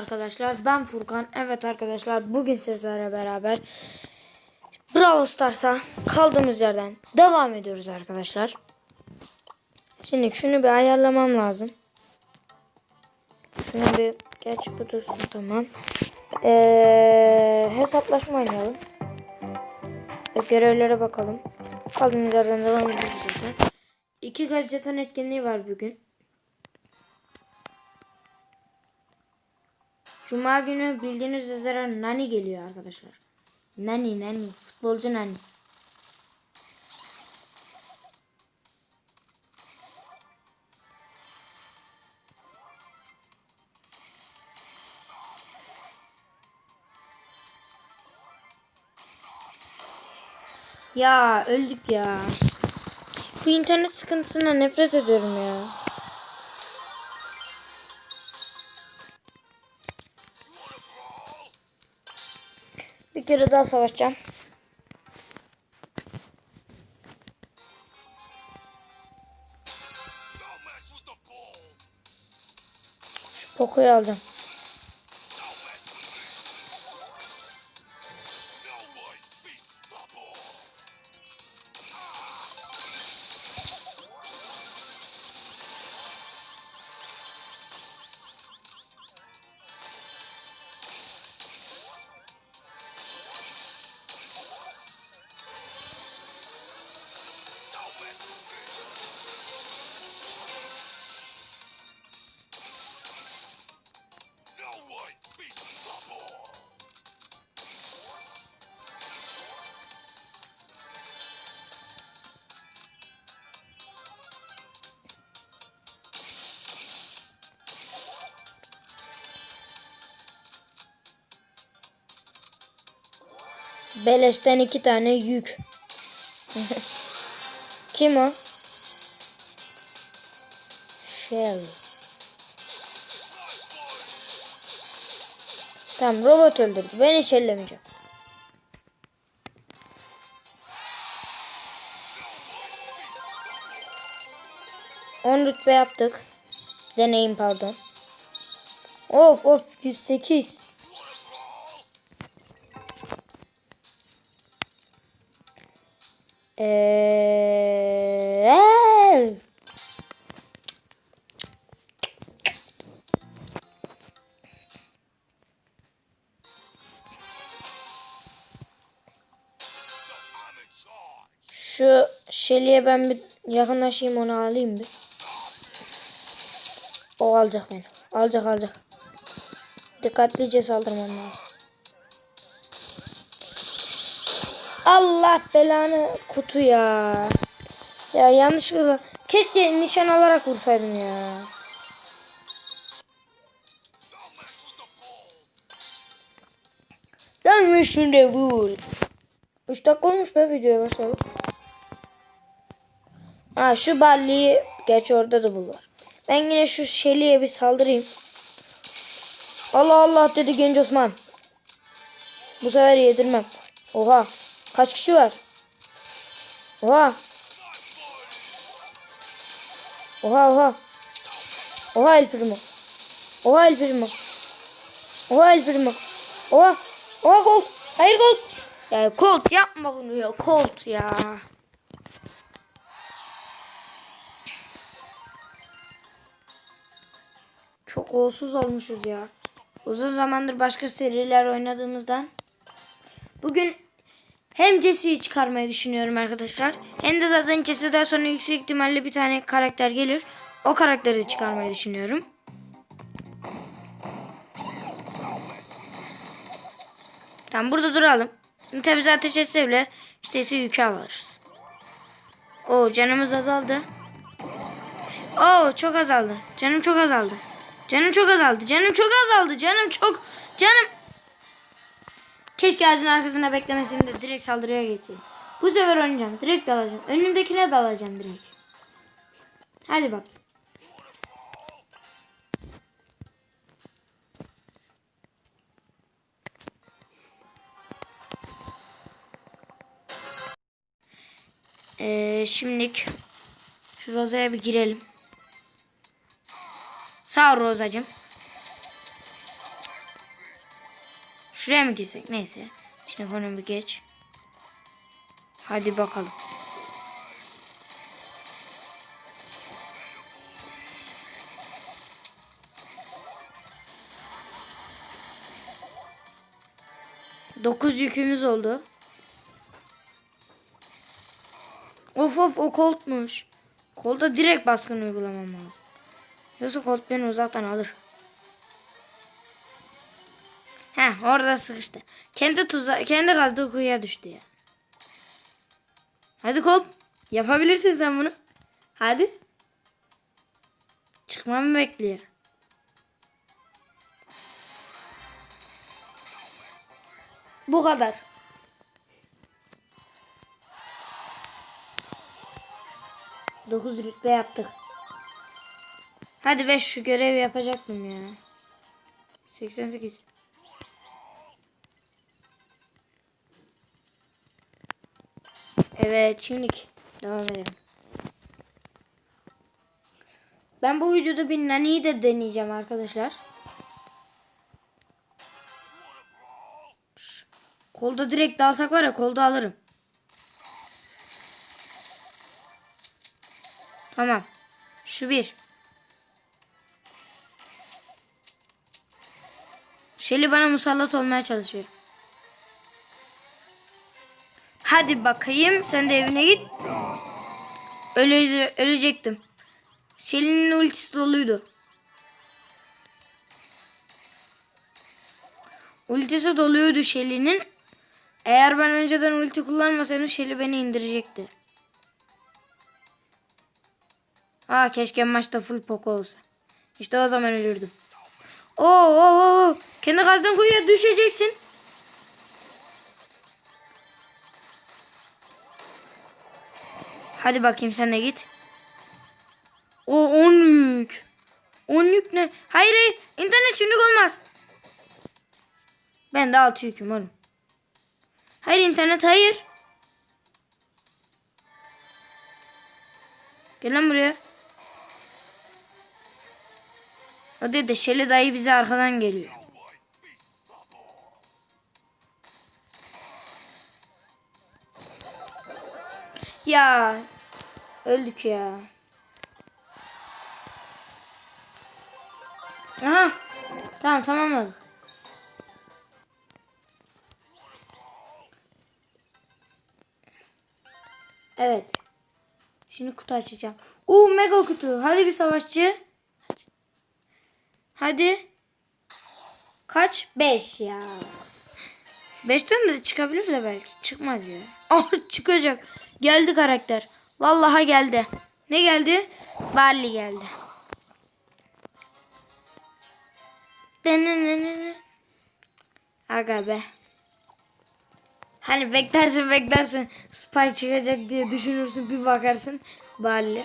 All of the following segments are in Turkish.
Arkadaşlar ben Furkan. Evet arkadaşlar bugün sizlerle beraber Brawl Stars'a kaldığımız yerden devam ediyoruz arkadaşlar. Şimdi şunu bir ayarlamam lazım. Şunu bir gerçi bu dursun tamam. Ee, hesaplaşma oynayalım. Ve görevlere bakalım. Kaldığımız yerden devam ediyoruz. İki gazetenin etkinliği var bugün. Cuma günü bildiğiniz üzere Nani geliyor arkadaşlar. Nani Nani. Futbolcu Nani. Ya öldük ya. Bu internet sıkıntısından nefret ediyorum ya. Bir kere daha savaşacağım. Şu Poco'yu alacağım. Beleşten iki tane yük. Kim o? Shell. Tamam robot öldürdü. Ben hiç ellemeyeceğim. On rütbe yaptık. Deneyim pardon. Of of 108. Eee. Şu Shelly'e ben bir yakınlaşayım onu alayım bir. O alacak beni. Alacak alacak. Dikkatlice saldırmam lazım. Allah belanı kutu ya. Ya yanlışlıkla keşke nişan alarak vursaydım ya. Dönme şimdi vur. 3 dakika olmuş be videoya başladık. Ha şu Barley'i geç orada da bul var. Ben yine şu Shelly'e bir saldırayım. Allah Allah dedi genç Osman. Bu sefer yedirmem. Oha. Kaç kişi var? Oha. Oha oha. Oha El Primo. Oha El Primo. Oha El Primo. Oha. Oha Colt. Hayır Colt. Ya Colt yapma bunu ya. Colt ya. Çok olsuz olmuşuz ya. Uzun zamandır başka seriler oynadığımızdan. Bugün hem Jesse'yi çıkarmayı düşünüyorum arkadaşlar. Hem de zaten Jesse'den sonra yüksek ihtimalle bir tane karakter gelir. O karakteri de çıkarmayı düşünüyorum. Tamam burada duralım. Tabi zaten etse bile işte ise yükü alırız. Oo canımız azaldı. Oo çok azaldı. Canım çok azaldı. Canım çok azaldı. Canım çok azaldı. Canım çok canım Keşke ağacın arkasında beklemeseydim de direkt saldırıya geçseydim. Bu sefer oynayacağım. Direkt dalacağım. Önümdekine dalacağım direkt. Hadi bak. Ee, şimdilik Roza'ya bir girelim. Sağ ol Rozacığım. Şuraya mı girsek? Neyse. İşte konu bir geç. Hadi bakalım. Dokuz yükümüz oldu. Of of o koltmuş. Kolda direkt baskın uygulamam lazım. Yoksa kolt beni uzaktan alır. Heh orada sıkıştı. Kendi tuza kendi kazdığı kuyuya düştü ya. Hadi Colt. Yapabilirsin sen bunu. Hadi. Çıkmamı bekliyor. Bu kadar. Dokuz rütbe yaptık. Hadi beş şu görevi yapacaktım ya. 88. Evet şimdilik devam edelim. Ben bu videoda bir naniyi de deneyeceğim arkadaşlar. Kolda direkt dalsak var ya kolda alırım. Tamam. Şu bir. Şeli bana musallat olmaya çalışıyor. Hadi bakayım sen de evine git. Öle, ölecektim. Şeli'nin ultisi doluydu. Ultisi doluydu Şeli'nin. Eğer ben önceden ulti kullanmasaydım Şeli beni indirecekti. Aa keşke maçta full Poco olsa. İşte o zaman ölürdüm. Oo, oo, oo. Kendi kazdığın kuyuya düşeceksin. Hadi bakayım sen de git. O 10 yük. 10 yük ne? Hayır hayır. İnternet şimdilik olmaz. Ben de 6 yüküm oğlum. Hayır internet hayır. Gel lan buraya. O dedi Şeli dayı bize arkadan geliyor. Ya öldük ya. Aha. Tamam tamamladık. Evet. Şimdi kutu açacağım. Oo mega kutu. Hadi bir savaşçı. Hadi. Kaç? 5 ya. 5'ten de çıkabilir de belki. Çıkmaz ya. Ah çıkacak. Geldi karakter. Vallahi geldi. Ne geldi? Barley geldi. Aga be. Hani beklersin beklersin Spike çıkacak diye düşünürsün bir bakarsın Barley.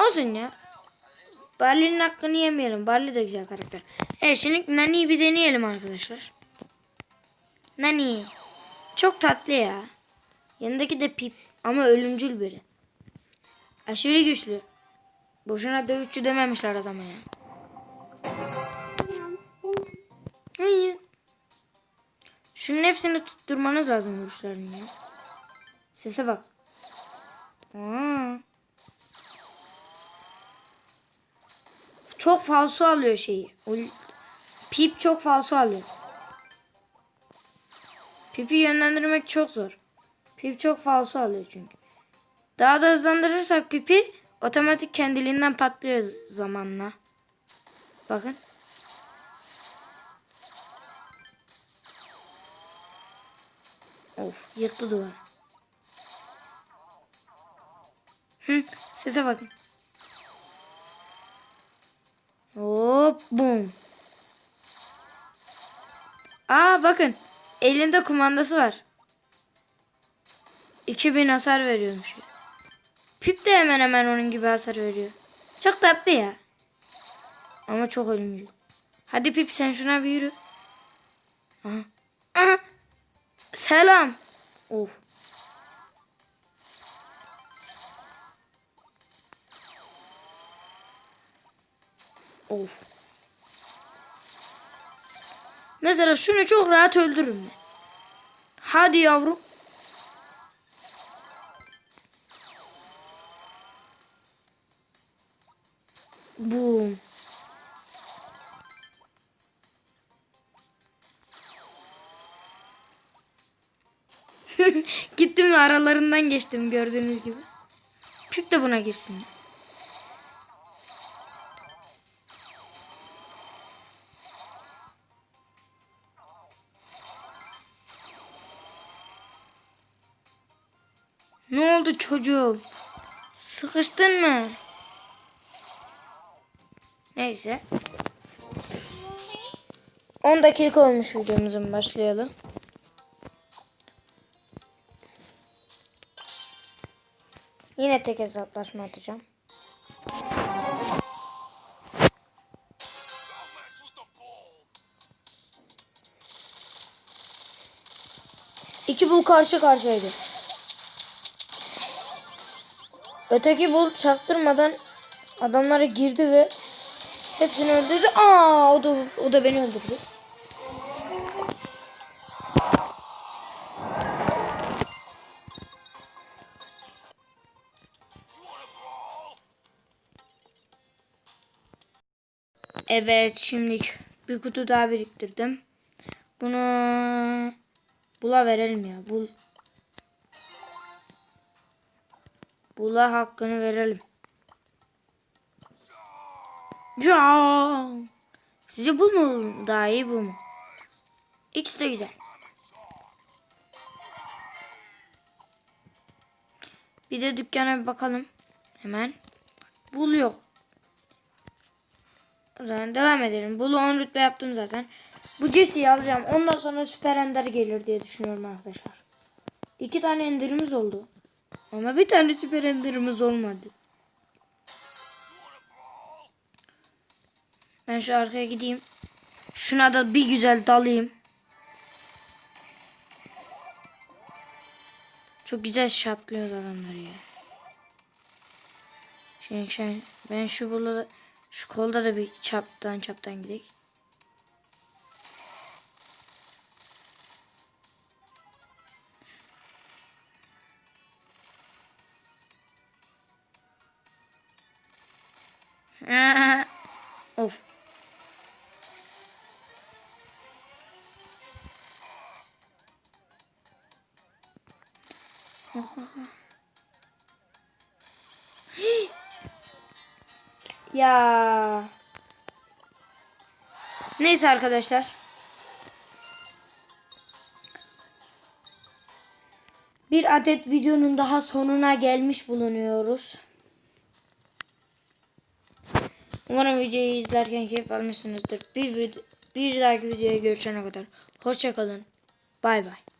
Olsun ya. Barley'nin hakkını yemeyelim. Barley de güzel karakter. Evet şimdi Nani'yi bir deneyelim arkadaşlar. Nani. Çok tatlı ya. Yanındaki de Pip. Ama ölümcül biri. Aşırı güçlü. Boşuna dövüşçü dememişler adama ya. Hayır. Şunun hepsini tutturmanız lazım vuruşlarını ya. Sese bak. Aa. Çok falso alıyor şeyi. O, Pip çok falso alıyor. Pip'i yönlendirmek çok zor. Pip çok falso alıyor çünkü. Daha da hızlandırırsak Pip'i otomatik kendiliğinden patlıyor zamanla. Bakın. Of yıktı duvar. Hı, sese bakın. Hop bum. Aa bakın. Elinde kumandası var. 2000 hasar veriyormuş. Pip de hemen hemen onun gibi hasar veriyor. Çok tatlı ya. Ama çok ölümcül. Hadi Pip sen şuna bir yürü. Aha. Aha. Selam. Of. Of. Mesela şunu çok rahat öldürürüm ben. Hadi yavrum. Aralarından geçtim gördüğünüz gibi. Pip de buna girsin. Ne oldu çocuğum? Sıkıştın mı? Neyse. 10 dakika olmuş videomuzun başlayalım. Yine tek hesaplaşma atacağım. İki bul karşı karşıyaydı. Öteki bul çaktırmadan adamlara girdi ve hepsini öldürdü. Aa o da o da beni öldürdü. Evet şimdi bir kutu daha biriktirdim. Bunu bula verelim ya. Bul. Bula hakkını verelim. Ya. Sizce bu mu daha iyi bu mu? İkisi de güzel. Bir de dükkana bir bakalım. Hemen. Bul yok. O zaman devam edelim. Bulu 10 rütbe yaptım zaten. Bu Jesse'yi alacağım. Ondan sonra süper ender gelir diye düşünüyorum arkadaşlar. İki tane enderimiz oldu. Ama bir tane süper enderimiz olmadı. Ben şu arkaya gideyim. Şuna da bir güzel dalayım. Çok güzel şatlıyoruz adamları ya. Şimdi, ben şu bulu şu kolda da bir çaptan çaptan gidelim. of. Ya. Neyse arkadaşlar. Bir adet videonun daha sonuna gelmiş bulunuyoruz. Umarım videoyu izlerken keyif almışsınızdır. Bir, bir dahaki videoya görüşene kadar. Hoşçakalın. Bay bay.